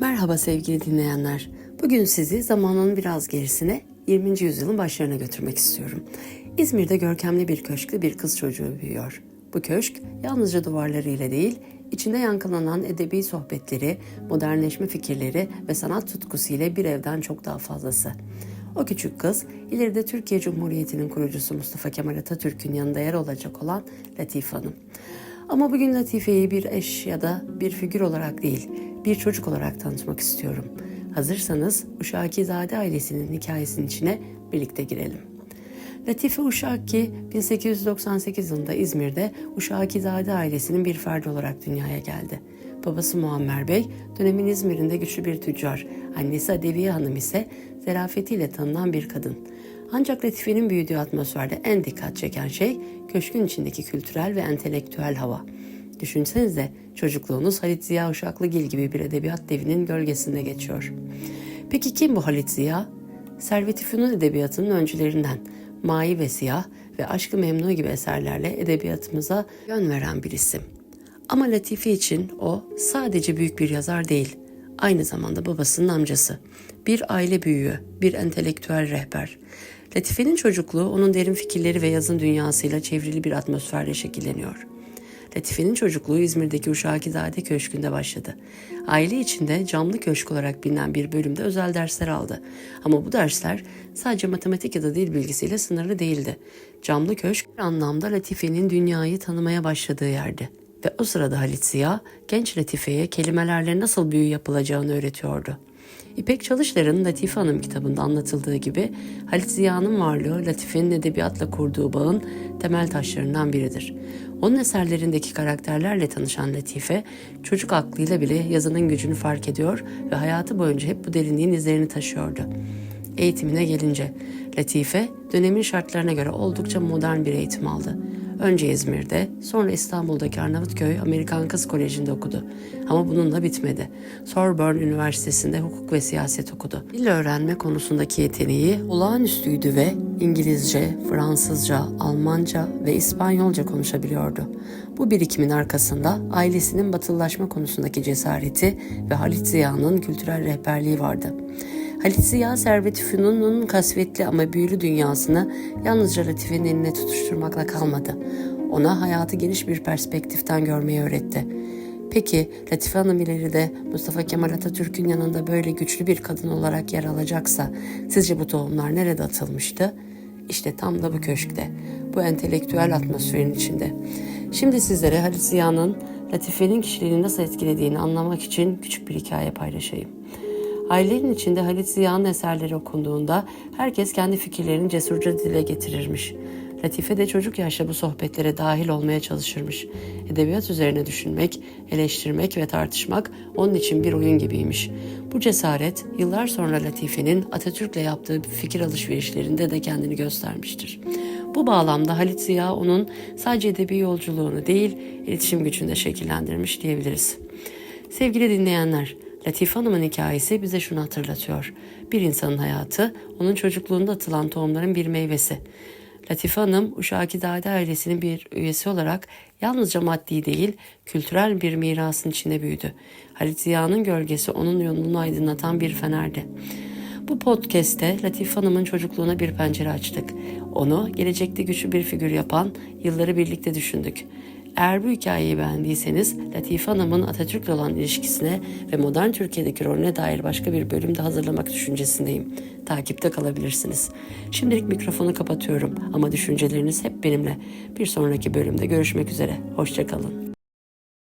Merhaba sevgili dinleyenler. Bugün sizi zamanın biraz gerisine 20. yüzyılın başlarına götürmek istiyorum. İzmir'de görkemli bir köşkte bir kız çocuğu büyüyor. Bu köşk yalnızca duvarlarıyla değil, içinde yankılanan edebi sohbetleri, modernleşme fikirleri ve sanat tutkusu ile bir evden çok daha fazlası. O küçük kız ileride Türkiye Cumhuriyeti'nin kurucusu Mustafa Kemal Atatürk'ün yanında yer olacak olan Latife Hanım. Ama bugün Latife'yi bir eş ya da bir figür olarak değil, bir çocuk olarak tanıtmak istiyorum. Hazırsanız Uşakizade ailesinin hikayesinin içine birlikte girelim. Latife Uşaki 1898 yılında İzmir'de Uşakizade ailesinin bir ferdi olarak dünyaya geldi. Babası Muammer Bey dönemin İzmir'inde güçlü bir tüccar, annesi Adeviye Hanım ise zarafetiyle tanınan bir kadın. Ancak Latife'nin büyüdüğü atmosferde en dikkat çeken şey köşkün içindeki kültürel ve entelektüel hava. Düşünsenize çocukluğunuz Halit Ziya Uşaklıgil gibi bir edebiyat devinin gölgesinde geçiyor. Peki kim bu Halit Ziya? Servet-i Fünun edebiyatının öncülerinden. Mai ve Siyah ve Aşkı Memnu gibi eserlerle edebiyatımıza yön veren bir isim. Ama Latife için o sadece büyük bir yazar değil, aynı zamanda babasının amcası. Bir aile büyüğü, bir entelektüel rehber. Latife'nin çocukluğu onun derin fikirleri ve yazın dünyasıyla çevrili bir atmosferle şekilleniyor. Latife'nin çocukluğu İzmir'deki Uşakizade Köşkü'nde başladı. Aile içinde camlı köşk olarak bilinen bir bölümde özel dersler aldı. Ama bu dersler sadece matematik ya da dil bilgisiyle sınırlı değildi. Camlı köşk bir anlamda Latife'nin dünyayı tanımaya başladığı yerdi. Ve o sırada Halit Ziya genç Latife'ye kelimelerle nasıl büyü yapılacağını öğretiyordu. İpek Çalışlar'ın Latife Hanım kitabında anlatıldığı gibi Halit Ziya'nın varlığı Latife'nin edebiyatla kurduğu bağın temel taşlarından biridir. Onun eserlerindeki karakterlerle tanışan Latife, çocuk aklıyla bile yazının gücünü fark ediyor ve hayatı boyunca hep bu derinliğin izlerini taşıyordu. Eğitimine gelince, Latife dönemin şartlarına göre oldukça modern bir eğitim aldı. Önce İzmir'de, sonra İstanbul'daki Arnavutköy Amerikan Kız Koleji'nde okudu. Ama bununla bitmedi. Sorbonne Üniversitesi'nde hukuk ve siyaset okudu. Dil öğrenme konusundaki yeteneği olağanüstüydü ve İngilizce, Fransızca, Almanca ve İspanyolca konuşabiliyordu. Bu birikimin arkasında ailesinin batılılaşma konusundaki cesareti ve Halit Ziya'nın kültürel rehberliği vardı. Halit Ziya Servet-i Fünun'un kasvetli ama büyülü dünyasını yalnızca Latife'nin eline tutuşturmakla kalmadı. Ona hayatı geniş bir perspektiften görmeyi öğretti. Peki Latife Hanım ileride Mustafa Kemal Atatürk'ün yanında böyle güçlü bir kadın olarak yer alacaksa sizce bu tohumlar nerede atılmıştı? İşte tam da bu köşkte, bu entelektüel atmosferin içinde. Şimdi sizlere Halit Ziya'nın Latife'nin kişiliğini nasıl etkilediğini anlamak için küçük bir hikaye paylaşayım. Ailenin içinde Halit Ziya'nın eserleri okunduğunda herkes kendi fikirlerini cesurca dile getirirmiş. Latife de çocuk yaşta bu sohbetlere dahil olmaya çalışırmış. Edebiyat üzerine düşünmek, eleştirmek ve tartışmak onun için bir oyun gibiymiş. Bu cesaret yıllar sonra Latife'nin Atatürk'le yaptığı fikir alışverişlerinde de kendini göstermiştir. Bu bağlamda Halit Ziya onun sadece edebi yolculuğunu değil, iletişim gücünde şekillendirmiş diyebiliriz. Sevgili dinleyenler, Latife Hanım'ın hikayesi bize şunu hatırlatıyor. Bir insanın hayatı onun çocukluğunda atılan tohumların bir meyvesi. Latife Hanım, Uşakizade ailesinin bir üyesi olarak yalnızca maddi değil, kültürel bir mirasın içinde büyüdü. Halit Ziya'nın gölgesi onun yolunu aydınlatan bir fenerdi. Bu podcast'te Latife Hanım'ın çocukluğuna bir pencere açtık. Onu gelecekte güçlü bir figür yapan yılları birlikte düşündük. Eğer bu hikayeyi beğendiyseniz Latife Hanım'ın Atatürk'le olan ilişkisine ve modern Türkiye'deki rolüne dair başka bir bölüm de hazırlamak düşüncesindeyim. Takipte kalabilirsiniz. Şimdilik mikrofonu kapatıyorum ama düşünceleriniz hep benimle. Bir sonraki bölümde görüşmek üzere. Hoşçakalın.